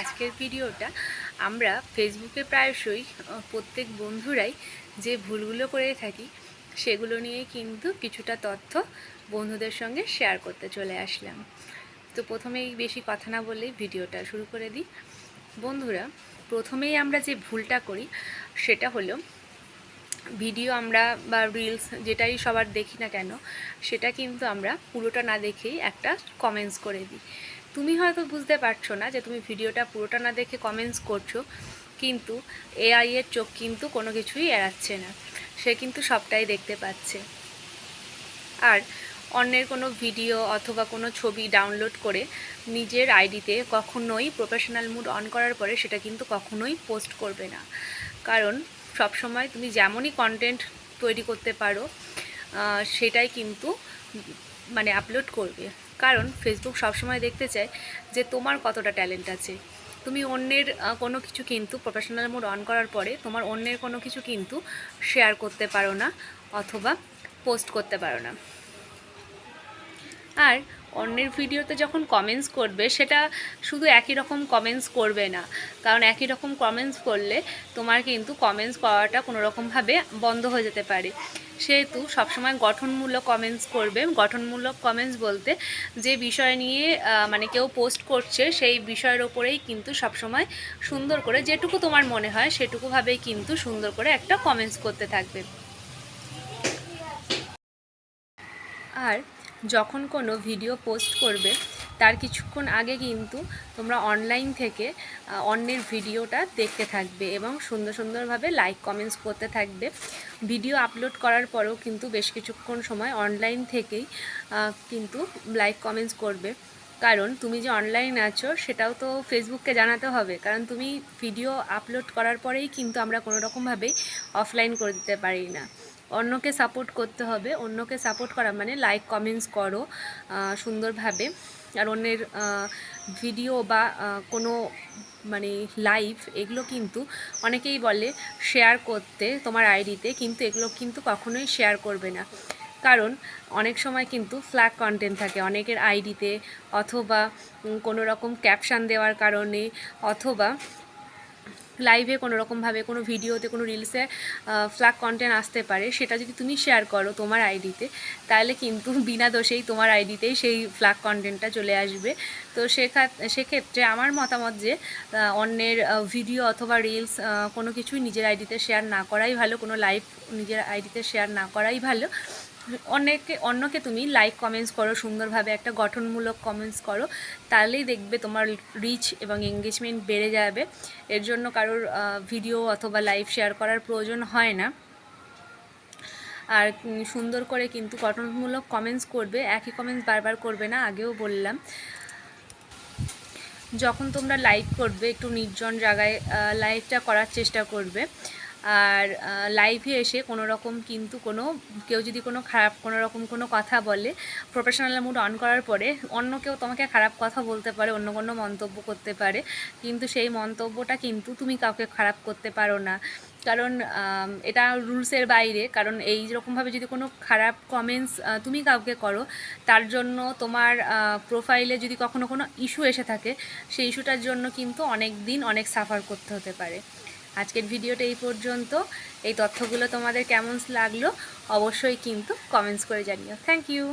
আজকের ভিডিওটা আমরা ফেসবুকে প্রায়শই প্রত্যেক বন্ধুরাই যে ভুলগুলো করে থাকি, সেগুলো নিয়ে কিন্তু কিছুটা তথ্য বন্ধুদের সঙ্গে শেয়ার করতে চলে আসলাম। তো প্রথমেই বেশি কথা না বললেই ভিডিওটা শুরু করে দিই। বন্ধুরা, প্রথমেই আমরা যে ভুলটা করি, সেটা হলো ভিডিও আমরা বা রিলস যেটাই সবার দেখি না কেন, সেটা কিন্তু আমরা পুরোটা না দেখেই একটা কমেন্টস করে দিই। তুমি হয়তো বুঝতে পারছ না যে তুমি ভিডিওটা পুরোটা না দেখে কমেন্টস করছ, কিন্তু এআই এর চোখ কিন্তু কোনো কিছুই এড়াচ্ছে না। সে কিন্তু সবটাই দেখতে পাচ্ছে। আর অন্যের কোনো ভিডিও অথবা কোনো ছবি ডাউনলোড করে নিজের আইডিতে কখনোই প্রফেশনাল মুড অন করার পরে সেটা কিন্তু কখনোই পোস্ট করবে না। কারণ সবসময় তুমি যেমনই কন্টেন্ট তৈরি করতে পারো সেটাই কিন্তু মানে আপলোড করবে। কারণ ফেসবুক সবসময় দেখতে চায় যে তোমার কতটা ট্যালেন্ট আছে। তুমি অন্যের কোনো কিছু কিন্তু প্রফেশনাল মোড অন করার পরে তোমার অন্যের কোনো কিছু কিন্তু শেয়ার করতে পারো না অথবা পোস্ট করতে পারো না। আর অন্যের ভিডিওতে যখন কমেন্টস করবে, সেটা শুধু একই রকম কমেন্টস করবে না। কারণ একই রকম কমেন্টস করলে তোমার কিন্তু কমেন্টস করাটা কোনো রকমভাবে বন্ধ হয়ে যেতে পারে। সেহেতু সবসময় গঠনমূলক কমেন্টস করবে। গঠনমূলক কমেন্টস বলতে যে বিষয় নিয়ে মানে কেউ পোস্ট করছে, সেই বিষয়ের ওপরেই কিন্তু সবসময় সুন্দর করে যেটুকু তোমার মনে হয়, সেটুকুভাবেই কিন্তু সুন্দর করে একটা কমেন্টস করতে থাকবে। আর যখন কোনো ভিডিও পোস্ট করবে, তার কিছুক্ষণ আগে কিন্তু তোমরা অনলাইন থেকে অন্যের ভিডিওটা দেখতে থাকবে এবং সুন্দর সুন্দরভাবে লাইক কমেন্টস করতে থাকবে। ভিডিও আপলোড করার পরেও কিন্তু বেশ কিছুক্ষণ সময় অনলাইন থেকেই কিন্তু লাইক কমেন্টস করবে। কারণ তুমি যে অনলাইন আছো, সেটাও তো ফেসবুককে জানাতে হবে। কারণ তুমি ভিডিও আপলোড করার পরেই কিন্তু আমরা কোনো রকমভাবেই অফলাইন করে দিতে পারি না। অন্যকে সাপোর্ট করতে হবে, অন্যকে সাপোর্ট করা মানে লাইক কমেন্টস করো সুন্দরভাবে। আর অন্যের ভিডিও বা কোনো মানে লাইভ এগুলো কিন্তু অনেকেই বলে শেয়ার করতে তোমার আইডিতে কিন্তু এগুলো কিন্তু কখনোই শেয়ার করবে না। কারণ অনেক সময় কিন্তু ফ্ল্যাগ কন্টেন্ট থাকে, অনেকের আইডিতে অথবা কোনো রকম ক্যাপশন দেওয়ার কারণে অথবা লাইভে কোনো রকমভাবে কোনো ভিডিওতে কোনো রিলসে ফ্ল্যাগ কন্টেন্ট আসতে পারে, সেটা যদি তুমি শেয়ার করো তোমার আইডিতে তাহলে কিন্তু বিনা দোষেই তোমার আইডিতেই সেই ফ্ল্যাগ কন্টেন্টটা চলে আসবে। তো সেক্ষা- সেক্ষেত্রে আমার মতামত যে অন্যের ভিডিও অথবা রিলস কোনো কিছুই নিজের আইডিতে শেয়ার না করাই ভালো, কোনো লাইভ নিজের আইডিতে শেয়ার না করাই ভালো। অনেকে, অন্যকে তুমি লাইক কমেন্টস করো, সুন্দরভাবে একটা গঠনমূলক কমেন্টস করো, তাহলেই দেখবে তোমার রিচ এবং এঙ্গেজমেন্ট বেড়ে যাবে। এর জন্য কারোর ভিডিও অথবা লাইভ শেয়ার করার প্রয়োজন হয় না। আর সুন্দর করে কিন্তু গঠনমূলক কমেন্টস করবে, একই কমেন্টস বারবার করবে না, আগেও বললাম। যখন তোমরা লাইভ করবে, একটু নির্জন জায়গায় লাইভটা করার চেষ্টা করবে। আর লাইভে এসে কোনো রকম কিন্তু কোনো, কেউ যদি কোনো খারাপ, কোনো রকম কোনো কথা বলে প্রফেশনাল মুড অন করার পরে অন্য কেউ তোমাকে খারাপ কথা বলতে পারে, অন্য কোনো মন্তব্য করতে পারে, কিন্তু সেই মন্তব্যটা কিন্তু তুমি কাউকে খারাপ করতে পারো না। কারণ এটা রুলসের বাইরে, কারণ এই রকমভাবে যদি কোনো খারাপ কমেন্টস তুমি কাউকে করো, তার জন্য তোমার প্রোফাইলে যদি কখনো কোনো ইস্যু এসে থাকে, সেই ইস্যুটার জন্য কিন্তু অনেক দিন অনেক সাফার করতে হতে পারে। আজকের ভিডিওটা এই পর্যন্ত। এই তথ্যগুলো তোমাদের কেমন লাগল অবশ্যই কিন্তু কমেন্টস করে জানিও। Thank you